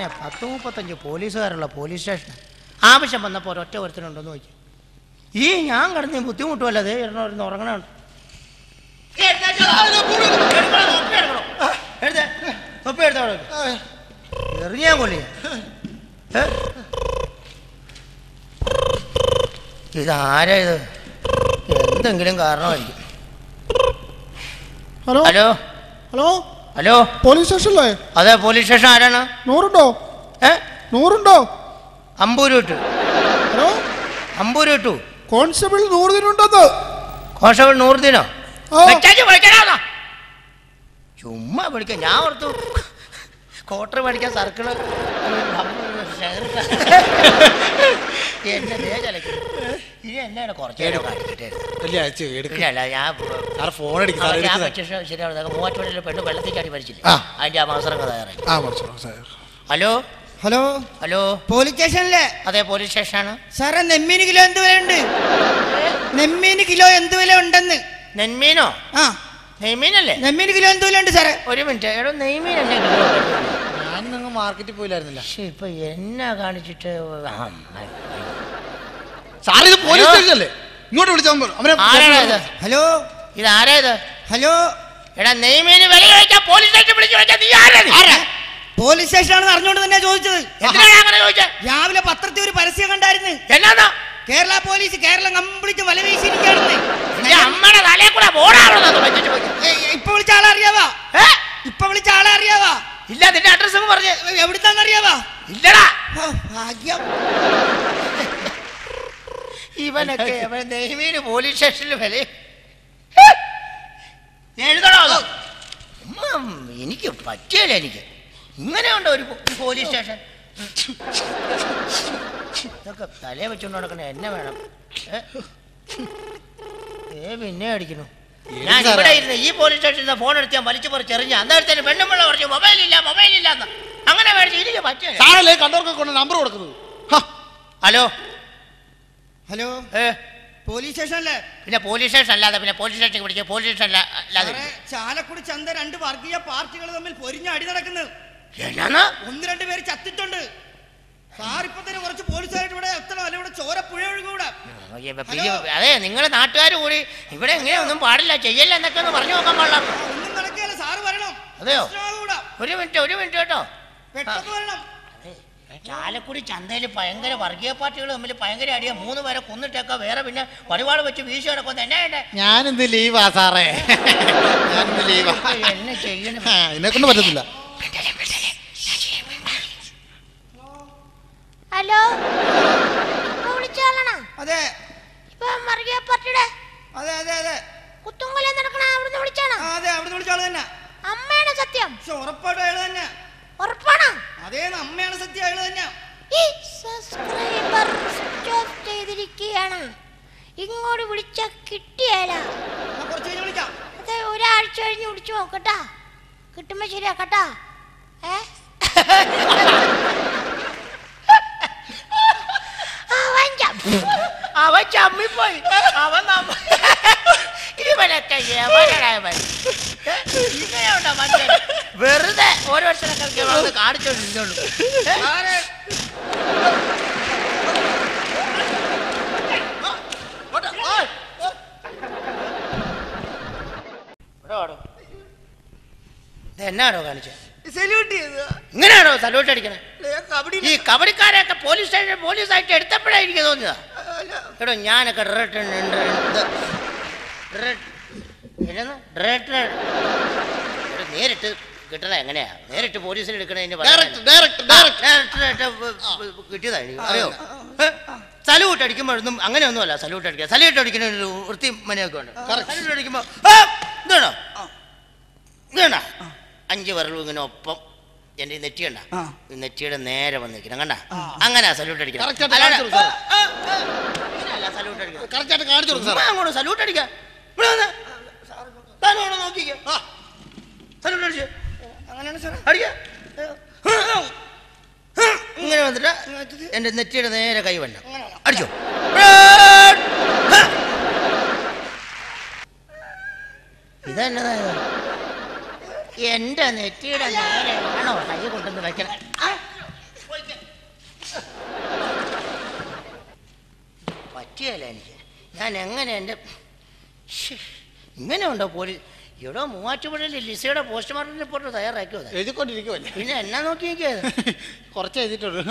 പിന്നെ പത്ത് മുപ്പത്തഞ്ച് പോലീസുകാരുള്ള പോലീസ് സ്റ്റേഷൻ. ആവശ്യം വന്നപ്പോൾ ഒരൊറ്റ ഒരുത്തനുണ്ടെന്ന് നോക്കി ഈ ഞാൻ കിടന്ന് ബുദ്ധിമുട്ടുമല്ല അതേ ഇരുന്ന് ഉറങ്ങണുണ്ട്. തൊപ്പി എടുത്തോ. എറിഞ്ഞാൻ കൊള്ളിയ ഇതാരാ ഇത്? എന്തെങ്കിലും കാരണമായിരിക്കും. Hello? Hello? Hello? Hello? Police സ്റ്റേഷനല്ലേ അതെ പോലീസ് സ്റ്റേഷൻ ആരാണ്? നൂറുണ്ടോ? ഏ? നൂറുണ്ടോ? അമ്പൂര് വിട്ടു ഹലോ? അമ്പൂര് വിട്ടു കോൺസ്റ്റബിൾ നൂറ് നൂറുദ്ദീനോ കോൺസ്റ്റബിൾ നൂറ് ദിനോ ചുമ്മാ വിളിക്കാം ഞാൻ ഓർത്തു. ക്വാർട്ടർ മേടിക്കാൻ സർക്കിൾ ദേ ചലക്കുന്നു ഞാൻ ഫോൺ ഞാൻ ശരിയാണ് മൂവാറ്റുപുഴയിലെ പെണ്ണ് വെള്ളത്തിൽ ചാടി മരിച്ചില്ലേ? ആ. അതിന്റെ തയ്യാറായി ഹലോ? ഹലോ? ഹലോ? പോലീസ് സ്റ്റേഷനിലെ? അതെ പോലീസ് സ്റ്റേഷനാണ്. സാറേ നെമ്മീന് കിലോ എന്ത് വില ഉണ്ട് നെമ്മീന് കിലോ എന്ത് വില ഉണ്ടെന്ന്? നെന്മീനോ ആ. നെയ്മീനല്ലേ? നെമ്മീന് കിലോ എന്ത് വില ഉണ്ട് സാറേ? ഒരു മിനിറ്റ്. എടോ നെയ്മീൻ കിലോ ഞാൻ നിങ്ങൾ മാർക്കറ്റിൽ പോയില്ലായിരുന്നില്ല. പക്ഷെ ഇപ്പൊ എന്നാ കാണിച്ചിട്ട്? സാർ ഇത് പോലീസ്? സ്റ്റേഷനല്ലേ? ഇങ്ങോട്ട് വിളിച്ചാൽ അവനെ ഹലോ ഇത്? ആരാ ഇത്? ഹലോ. എടാ നെയ്മീന് വില ചോദിച്ചാ പോലീസ് സ്റ്റേഷൻ വിളിച്ചു ചോദിച്ചാ നീ ആരാ നീ? പോലീസ് സ്റ്റേഷനാണെന്ന് അറിഞ്ഞുകൊണ്ട് തന്നെ ചോദിച്ചത്. എന്തിനാണ് അങ്ങനെ ചോദിച്ചേ? രാവിലെ പത്രത്തിൽ ഒരു പരസ്യം കണ്ടായിരുന്നു. എന്നാ കേരള പോലീസ് കേരളം കംപ്ലീറ്റ് വല വീശിയിരിക്കുകയാണെന്ന് നിന്റെ അമ്മയുടെ തലേ കൂടെ പോയി ഏയ്, ഇപ്പൊ വിളിച്ച ആളെ അറിയാവാ ഏ? ഇപ്പൊ വിളിച്ച ആളെ അറിയാവാ ഇല്ല നിന്റെ അഡ്രസ് പറഞ്ഞ്. എവിടുത്താന്ന് അറിയാവാ ഇല്ലടാ. ഓ, ഭാഗ്യം. ഇവനൊക്കെ അവൻ നെയ്മീന് പോലീസ് സ്റ്റേഷനിൽ വില എഴുതണോ? എനിക്ക് പറ്റിയല്ല എനിക്ക്. ഇങ്ങനെയുണ്ടോ ഒരു പോലീസ് സ്റ്റേഷൻ? ഇതൊക്കെ തലേ വെച്ചോണ്ട് നടക്കണ എന്നെ വേണം. ഏ? പിന്നെ അടിക്കുന്നു. ഞാൻ ഇവിടെ ഇരുന്ന് ഈ പോലീസ് സ്റ്റേഷനിൽ ഫോൺ എടുത്ത് ഞാൻ വലിച്ചു പറിച്ച് എറിഞ്ഞ അന്നേരത്തേന് പെണ്ണുമ്പിള്ള പറഞ്ഞു ഇല്ല മൊബൈൽ എന്ന് അങ്ങനെ മേടിച്ച് പറ്റില്ല സാറല്ലേ കണ്ടവർക്ക് കൊണ്ട് നമ്പർ കൊടുക്കുന്നത്? ഹലോ? ഹലോ? ഏ? പോലീസ് സ്റ്റേഷനല്ലേ? പിന്നെ പോലീസ് സ്റ്റേഷൻ അല്ലാതെ പിന്നെ പോലീസ് സ്റ്റേഷൻ പിടിക്കുക പോലീസ് സ്റ്റേഷൻ അല്ലാതെ ചാലക്കുടി ചന്ത രണ്ട് വർഗീയ പാർട്ടികൾ തമ്മിൽ പൊരിഞ്ഞ അടി നടക്കുന്നത് എന്നാണ് ഒന്ന് രണ്ട് പേര് ചത്തിട്ടുണ്ട്. സാർ ഇപ്പൊ തന്നെ കുറച്ച് പോലീസുകാരായിട്ട് ഇവിടെ എത്തണം. അല്ലെ ഇവിടെ ചോര പുഴ ഒഴുകൂടെ. അതെ നിങ്ങളെ നാട്ടുകാർ കൂടി ഇവിടെ എങ്ങനെ ഒന്നും പാടില്ല. ചെയ്യല്ല എന്നൊക്കെ ഒന്ന് പറഞ്ഞു നോക്കാൻ പാടില്ല. ഒന്നും നടക്കുകയല്ല. സാറ് വരണം. അതെയോ? ഒരു മിനിറ്റ് ഒരു മിനിറ്റ് കേട്ടോ. പെട്ടെന്ന് വരണം. ചാലക്കുടി ചന്തയിൽ ഭയങ്കര വർഗീയ പാർട്ടികൾ തമ്മിൽ ഭയങ്കര അടിയ. മൂന്ന് പേരെ കൊന്നിട്ടൊക്കെ. വേറെ പിന്നെ പരിപാട് വെച്ച് വീശി കിടക്കുന്ന എന്നാ വേണ്ടേ ഞാനിന്ന് ലീവാ സാറേ? ഞാനിന്ന് ലീവാ? എന്നെ ചെയ്യണം. എന്നെ കൊണ്ട് പറ്റത്തില്ല. ഹലോ? അതെ. മറിയ പാർട്ടിയുടെ അതെ അതെ അതെ. കുത്തുങ്കൊല നടക്കണ അവിടുന്ന് വിളിച്ചാണോ. അതെ അവിടെ വിളിച്ച ആൾ തന്നെ. അമ്മയാണ് സത്യം. ഉറപ്പായിട്ടും അയാൾ തന്നെ അതേ അമ്മയാണ് സത്യം അയാൾ തന്നെ ഈ സബ്സ്ക്രൈബർ സ്വിച്ച് ഓഫ് ചെയ്തിരിക്കുകയാണ്. ഇങ്ങോട്ട് വിളിച്ച കിട്ടിയല്ല കുറച്ച് കഴിഞ്ഞ് വിളിക്കാം. അത് ഒരാഴ്ച കഴിഞ്ഞ് വിളിച്ചു നോക്കട്ടാ. കിട്ടുമ്പോ ശരിയാക്കട്ടാ. ഏ? അവൻ ച- അവൻ ചമ്മിപ്പോയി. അവൻ നമ്മ ഇവനൊക്കെ എവനായവൻ ഇങ്ങനെയുണ്ടോ മനുഷ്യൻ? വെറുതെ ഓരോരുത്തരൊക്കെ വന്ന് കാണിച്ചോണ്ടിരുന്നുള്ളൂ സാറേ, എന്നാണോ കാണിച്ചത്. ഇങ്ങനെയാണോ സല്യൂട്ട് അടിക്കണേ? ഈ കബഡിക്കാരെയൊക്കെ പോലീസ് സ്റ്റേഷൻ പോലീസായിട്ട് എടുത്തപ്പോഴാ എനിക്ക് തോന്നിയതാ. കേട്ടോ എടോ ഞാനൊക്കെ നേരിട്ട് കിട്ടണ എങ്ങനെയാ? നേരിട്ട് പോലീസിൽ എടുക്കണതിന് കിട്ടിയതാ അറിയോ? സല്യൂട്ട് അടിക്കുമ്പോഴൊന്നും അങ്ങനെയൊന്നുമല്ല സല്യൂട്ട് അടിക്കുക. സലൂട്ട് അടിക്കുന്ന ഒരു വൃത്തി മനയൊക്കെ ഉണ്ട്. സലൂട്ട് അടിക്കുമ്പോ ഇതാണോ ഇതാണോ അഞ്ച് വിരലും ഇങ്ങനെ ഒപ്പം എന്റെ ഈ നെറ്റി കണ്ട. ഈ നെറ്റിയുടെ നേരെ വന്നിരിക്കണം കണ്ട? അങ്ങനെ സല്യൂട്ട് അടിക്കണം. സല്യൂട്ട് അടിക്കാം അങ്ങോട്ട് സല്യൂട്ട് അടിക്കാം ഇവിടെ വന്ന്. ഇങ്ങനെ വന്നിട്ട് എന്റെ നെറ്റിയുടെ നേരെ കൈ വേണ്ട അടിച്ചോ. ഇതെന്നതായ എന്റെ നെറ്റിയുടെ നേരെ ആണോ കൈ കൊണ്ടുവന്ന് വയ്ക്കണം പറ്റിയല്ല എനിക്ക്? ഞാൻ എങ്ങനെ എന്റെ ഇങ്ങനെ ഉണ്ടോ പോലീസ് എവിടെ മൂവാറ്റുപുഴയിൽ ലിസയുടെ പോസ്റ്റ്മോർട്ടം റിപ്പോർട്ട് തയ്യാറാക്കിയോ എഴുതിക്കൊണ്ടിരിക്കുമല്ലേ എഴുതിക്കൊണ്ടിരിക്കുവല്ലേ? പിന്നെ എന്നാ നോക്കി നോക്കിയത് കുറച്ച് എഴുതിട്ടുള്ളൂ.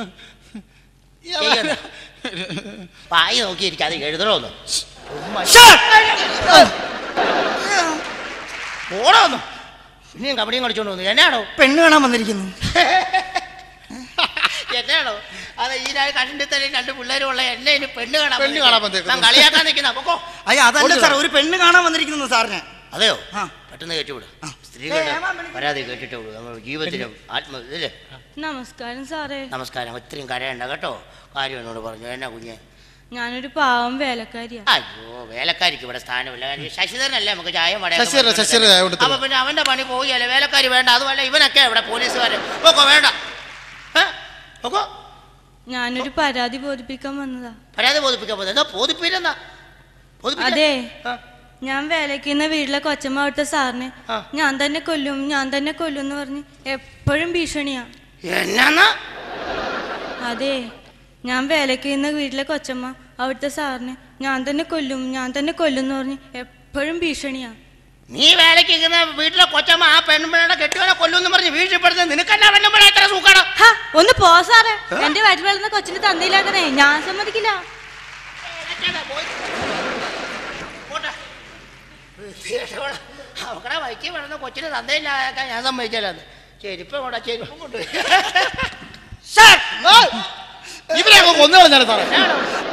പായി നോക്കിയിരിക്കും അത് എഴുതണോന്ന് ഇനിയും കബഡിയും കളിച്ചോണ്ട് വന്നു. എന്നാണോ പെണ്ണ് കാണാൻ വന്നിരിക്കുന്നു. എന്നാണോ അത് ഈ കണ്ടിട്ട് തന്നെ രണ്ട് പിള്ളേരും ഉള്ള എന്നെ ഇനി പെണ്ണ് കാണാൻ പെണ്ണ് കാണാൻ വന്നിരിക്കുന്നു. കളിയാക്കാൻ നിൽക്കുന്ന അപ്പൊ അയ്യ അതല്ല സാർ ഒരു പെണ്ണ് കാണാൻ വന്നിരിക്കുന്നു സാറിന്. അതെയോ. പെട്ടെന്ന് കേട്ടുവിട് സ്ത്രീകളുടെ പരാതി കേട്ടിട്ട് നമ്മുടെ ജീവിതത്തിലും ആത്മ ഇല്ലേ? നമസ്കാരം സാറേ. നമസ്കാരം. ഒത്തിരിയും കരയണ്ട കേട്ടോ. കാര്യം എന്നോട് പറഞ്ഞു. എന്നാ കുഞ്ഞെ? ഞാനൊരു പാവം വേലക്കാരിയാ. അയ്യോ വേലക്കാരിക്ക് ഇവിടെ സ്ഥാനമില്ല. ശശിധരനല്ലേ നമുക്ക് ചായ. അപ്പൊ പിന്നെ അവന്റെ പണി പോവുകയല്ലേ? വേലക്കാരി വേണ്ട. അതുമല്ല ഇവനൊക്കെ ഇവിടെ പോലീസുകാരെ. ഓക്കോ വേണ്ട. ഓക്കോ ഞാനൊരു പരാതി ബോധിപ്പിക്കാൻ വന്നതാ. പരാതി ബോധിപ്പിക്കാൻ വന്നതാ. ബോധിപ്പിക്കുന്ന? അതെ. ഞാൻ വേലയ്ക്കുന്ന വീട്ടിലെ കൊച്ചമ്മ അവിടുത്തെ സാറിനെ. ഞാൻ തന്നെ കൊല്ലും ഞാൻ തന്നെ കൊല്ലും എന്ന് പറഞ്ഞ് എപ്പോഴും ഭീഷണിയാ. അതെ ഞാൻ വേലക്കുന്ന വീട്ടിലെ കൊച്ചമ്മ അവിടുത്തെ സാറിന് ഞാൻ തന്നെ കൊല്ലും ഞാൻ തന്നെ കൊല്ലും എന്ന് പറഞ്ഞ് എപ്പോഴും ഭീഷണിയാ. നീ വേലയ്ക്ക് ഇരിക്കുന്ന വീട്ടിലെ കൊച്ചമ്മ ആ പെൺപിള്ളയുടെ കെട്ടിയോനെ കൊല്ലും പറഞ്ഞ് വീഴ്ചപ്പെടുന്നത് നിനക്കെന്നാ പെൺപിള്ള എത്ര സൂക്കാണ് ഒന്ന് പോ സാറേ. എന്റെ വയറ്റിൽ വളർന്ന കൊച്ചിന് തന്തയിലാക്കണേ ഞാൻ സമ്മതിക്കില്ല. അവക്കടെ വൈക്കി വരുന്ന കൊച്ചിന് തന്തയില്ലാക്കാൻ ഞാൻ സമ്മതിച്ചാലത് ചെരുപ്പ് കൊണ്ടാ ചെരുപ്പം കൊണ്ട് ഇവരെ കൊന്നു കളഞ്ഞാലോ സാറേ?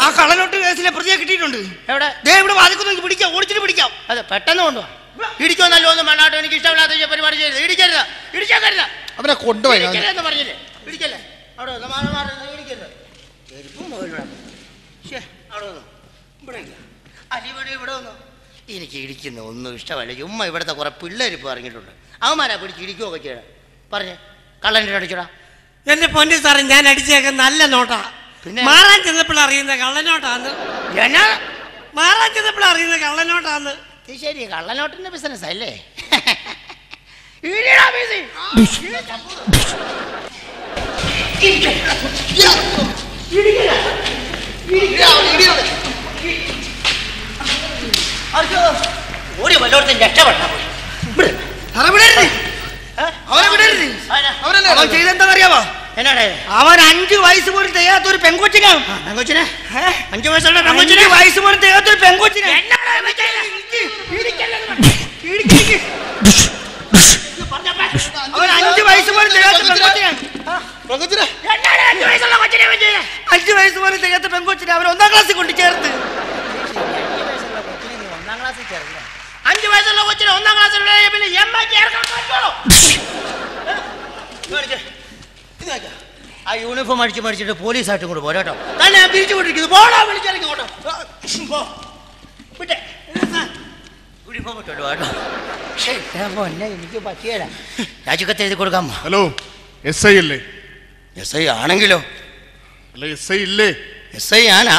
ആ കള്ളനോട്ട് കേസിലെ പ്രതിയെ കിട്ടിയിട്ടുണ്ട്. എവിടെ? ദേ ഇവിടെ വാദിക്കുന്നു പിടിക്കാം ഓടിച്ചിട്ട് പിടിക്കാം. അതെ പെട്ടെന്ന് കൊണ്ടുവാ. ഇടിക്കോ നല്ലോ ഒന്നും വേണ്ടാട്ടോ എനിക്ക് ഇഷ്ടമില്ലാത്ത പരിപാടി ചെയ്ത് ഇടിക്കരുത്. ഇടിച്ചേക്കരുത് അവരെ കൊണ്ടുപോയി. പറഞ്ഞില്ലേ? ഇടിക്കല്ലേ? അവിടെ ഇടിക്കരുത്. ചെരുപ്പും ഇവിടെ. ഇവിടെ വന്നു. എനിക്ക് ഇടിക്കുന്ന ഒന്നും ഇഷ്ടമല്ല. ചുമ്മാ ഇവിടുത്തെ കുറെ പിള്ളേർ ഇപ്പോൾ ഇറങ്ങിയിട്ടുണ്ട്. അവന്മാരാ പിടിച്ച് ഇടിക്കുകയൊക്കെ ചെയ്യണം. പറഞ്ഞേ കള്ളന്റെ അടിച്ചടാ. എന്റെ പൊന്നി സാറേ ഞാൻ അടിച്ചേക്ക നല്ല നോട്ടാ. പിന്നെ? മാറാൻ ചെന്നപ്പോൾ അറിയുന്ന കള്ളനോട്ടാന്ന്. എന്നാ? മാറാൻ ചെന്നപ്പോൾ അറിയുന്ന കള്ളനോട്ടാന്ന്. ഇത് ശരി കള്ളനോട്ടിന്റെ ബിസിനസ് അല്ലേ? വീസി. അയ്യോ, ഓടി വല്ലോടത്തും രക്ഷപ്പെടാൻ പോയി. ആരാ? അവൻ ചെയ്തെന്താണെന്നറിയാമോ എന്നാടാ അവൻ അഞ്ചു വയസ്സ് പോലും തികയാത്ത ഒരു പെങ്കൊച്ചിനെ ആ, പെങ്കൊച്ചിനെ? അഞ്ചു വയസ്സുള്ള അഞ്ചു വയസ്സ് പോലും തികയാത്ത ഒരു പെങ്കൊച്ചിനെ. അവൻ അഞ്ചു വയസ്സ് പോലും തികയാത്ത പെങ്കൊച്ചിനെ പ്രകൃതിരെ എന്നാടാ അഞ്ചു വയസ്സുള്ള കൊച്ചിനെ ഇവൻ ചെയ്തത്? അഞ്ചു വയസ്സ് പോലും തികയാത്ത പെങ്കൊച്ചിനെ അവൻ ഒന്നാം ക്ലാസ്സിൽ കൊണ്ട് ചേർത്ത്. ഒന്നാം അഞ്ചു വയസ്സുള്ള കൊച്ചിന് ഒന്നാം ക്ലാസ്സിലുള്ള പിന്നെ എം ഐ. ഇത്. ആ യൂണിഫോം അടിച്ച് മേടിച്ചിട്ട് പോലീസായിട്ടും കൂടെ പോരാട്ടോ തന്നെ ഞാൻ പിരിച്ചു കൊണ്ടിരിക്കുന്നു. പോടാ വിളിച്ചിറങ്ങി ഓട്ടോ പോ. വിട്ടെ. യൂണിഫോം ഇട്ടോട്ടോ കേട്ടോ. ഞാൻ എനിക്ക് പറ്റിയല്ല. രാജിക്കത്ത് എഴുതി ഹലോ എസ് ഐ അല്ലേ? എസ് ഐ ആണെങ്കിലോ? അല്ല എസ് ഐ ഇല്ലേ? എസ് ഐ ആനാ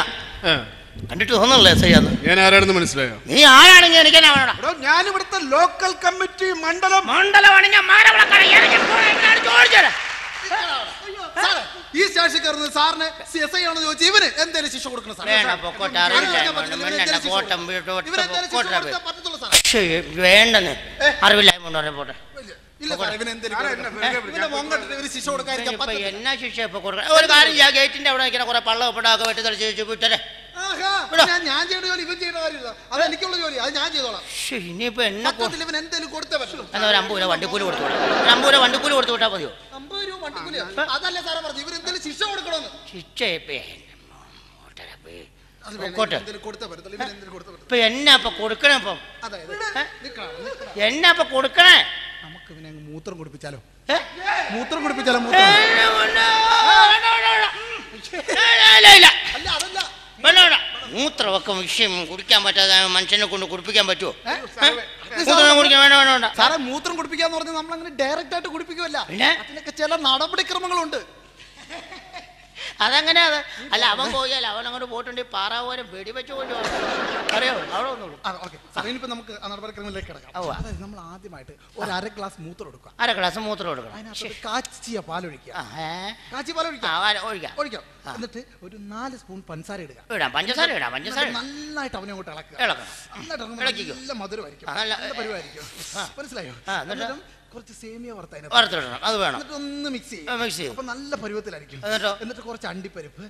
കണ്ടിട്ട് തോന്നണല്ലോ എസ് ഐ ആന്ന് ഞാൻ ആരാണെന്ന് മനസ്സിലായോ? നീ ആരാണെങ്കിൽ എനിക്ക് ഞാൻ ഇവിടുത്തെ ലോക്കൽ കമ്മിറ്റി മണ്ഡലം മാനവളക്കട എനിക്ക്. സാറേ ഈ എസ് ഐ ആണെന്ന് ചോദിച്ചു ഇവന് എന്തേലും ശിക്ഷ കൊടുക്കണം സാറേ? വേണ്ട, പൊക്കോട്ടെ, അറിയില്ല. വേണ്ട, കോട്ടം വീട്ടോ, പൊക്കോട്ടെ. ശ്ശേ, വേണ്ടെന്ന്. അറിവില്ലായ്മ കൊണ്ട് പറഞ്ഞ പോട്ടെ? ഇല്ല സാറേ ഇവന് എന്തേലും ഇവന്റെ മോൻ കണ്ടിട്ട് ഇവർ ശിക്ഷ കൊടുക്കാതിരിക്കാൻ ഇപ്പൊ പറ്റത്തില്ല. എന്നാ ശിക്ഷ ഇപ്പൊ കൊടുക്കണം ഒരു കാര്യം ചെയ്യാം ഗേറ്റിന്റെ അവിടെ നിൽക്കുന്ന കുറെ പള്ള ഒപ്പിടാക്കെ വെട്ടി തെളിച്ച് വിട്ടരെ. ഞാൻ ചെയ്യേണ്ട ജോലി ഇവൻ ചെയ്യേണ്ട കാര്യമില്ല. അത് എനിക്കുള്ള ജോലി അത് ഞാൻ ചെയ്തോളാം. ശ്ശേ, ഇനിയിപ്പോ എന്നെ കൊ- മൊത്തത്തിൽ ഇവൻ എന്തേലും കൊടുത്തേ പറ്റുള്ളൂ എന്നാ ഒരു അമ്പത് രൂപ വണ്ടിക്കൂലി കൊടുത്തു വിടാം അമ്പത് രൂപ വണ്ടിക്കൂലി കൊടുത്തു വിട്ടാൽ മതിയോ? അമ്പത് രൂപ വണ്ടിക്കൂലിയാ? അതല്ലേ സാറേ പറഞ്ഞു ഇവർ എന്തെങ്കിലും ശിക്ഷ കൊടുക്കണമെന്ന്. ശിക്ഷ ഇപ്പൊ എന്നെ ഇപ്പൊ കൊടുക്കണേ ഇപ്പം. ഇപ്പൊ കൊടുക്കണേ. നമുക്ക് ഇവനെ മൂത്രം കുടിപ്പിച്ചാലോ? മൂത്രം കുടിപ്പിച്ചാലോ മൂത്രം. അല്ല അതല്ല. മൂത്രമൊക്കെ വിഷയം കുടിക്കാൻ പറ്റാതെ മനുഷ്യനെ കൊണ്ട് കുടിപ്പിക്കാൻ പറ്റുമോ? മൂത്രം കുടിക്കാൻ വേണ്ട വേണ്ട വേണ്ട. സാറേ മൂത്രം കുടിപ്പിക്കാന്ന് പറഞ്ഞാൽ നമ്മൾ അങ്ങനെ ഡയറക്റ്റ് ആയിട്ട് കുടിപ്പിക്കുമല്ല അതിനൊക്കെ ചില നടപടിക്രമങ്ങളുണ്ട്. അതെങ്ങനെയാ അത്. അല്ല അവൻ പോയാൽ അവൻ അങ്ങോട്ട് പോയിട്ടുണ്ടെങ്കിൽ പാറാവോരം വെടിവെച്ച് കൊണ്ട് അറിയോ? അവിടെ ആ ഓക്കെ. നമുക്ക് ആ നടപടിക്രമത്തിലേക്ക് കിടക്കാം. അതായത് നമ്മൾ ആദ്യമായിട്ട് ഒരു അര ഗ്ലാസ് മൂത്രം എടുക്കുക. അര ഗ്ലാസ് മൂത്രം കൊടുക്കണം അതിനകത്ത് കാച്ചിയ പാലൊഴിക്കുക? കാച്ചിയ ഒഴിക്കാം. ഒഴിക്കാം. എന്നിട്ട് ഒരു നാല് സ്പൂൺ പഞ്ചസാര ഇടുക. ഇടാം. പഞ്ചസാര ഇടാം. പഞ്ചസാര നന്നായിട്ട് അവനെ അങ്ങോട്ട് ഇളക്കുക. ഇളക്കണം. നന്നായിട്ട്. നല്ല മധുരമായിരിക്കും. നല്ല- പരിവായിരിക്കും. മനസ്സിലായോ? കുറച്ച് സേമിയ വറുത്തതിന് വറുത്തിടണം അത് വേണം എന്നിട്ട് ഒന്ന് മിക്സ് ചെയ്യും. അപ്പൊ നല്ല പരുവത്തിലായിരിക്കും എന്നിട്ടോ? എന്നിട്ട് കുറച്ച് അണ്ടിപ്പരിപ്പ്.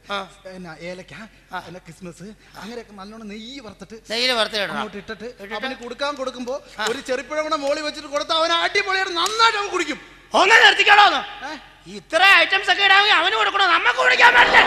പിന്നെ ഏലക്ക പിന്നെ കിസ്മസ് അങ്ങനെയൊക്കെ നല്ലോണം നെയ്യ് വറുത്തിട്ട് നെയ്യിൽ വറുത്തിടണം അങ്ങോട്ട് ഇട്ടിട്ട്? അവന് കൊടുക്കാൻ കൊടുക്കുമ്പോ ഒരു ചെറുപ്പഴം കൂടെ മോളി വെച്ചിട്ട് കൊടുത്താൽ അവൻ അടിപൊളിയായിട്ട് നന്നായിട്ട് അവൻ കുടിക്കും ഒന്ന് നിർത്തിക്കണോന്ന് ഏ? ഇത്ര ഐറ്റംസ് ഒക്കെ ഇടാമെങ്കിൽ അവന് കൊടുക്കണോ നമുക്ക് കുടിക്കാൻ പറ്റില്ല